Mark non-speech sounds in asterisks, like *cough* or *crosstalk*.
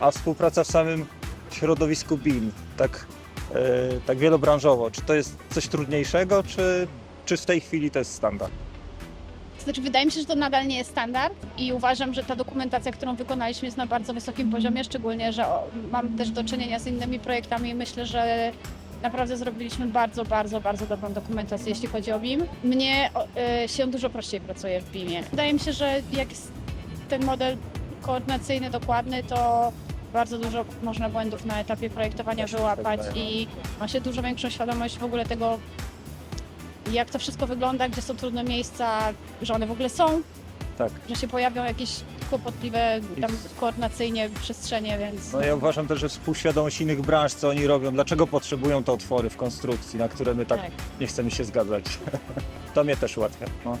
a współpraca w samym środowisku BIM, tak, e, tak wielobranżowo, czy to jest coś trudniejszego, czy, czy w tej chwili to jest standard? Znaczy, wydaje mi się, że to nadal nie jest standard i uważam, że ta dokumentacja, którą wykonaliśmy jest na bardzo wysokim poziomie, szczególnie, że mam też do czynienia z innymi projektami i myślę, że naprawdę zrobiliśmy bardzo, bardzo, bardzo dobrą dokumentację, jeśli chodzi o BIM. Mnie y, się dużo prościej pracuje w BIMie. Wydaje mi się, że jak jest ten model koordynacyjny dokładny, to bardzo dużo można błędów na etapie projektowania tak wyłapać wydaje, no. i ma się dużo większą świadomość w ogóle tego, jak to wszystko wygląda, gdzie są trudne miejsca, że one w ogóle są, Tak. że się pojawią jakieś kłopotliwe tam koordynacyjnie przestrzenie, więc No ja uważam też, że współświadomość innych branż, co oni robią, dlaczego potrzebują te otwory w konstrukcji, na które my tak tak. nie chcemy się zgadzać. *laughs* To mnie też ułatwia. No.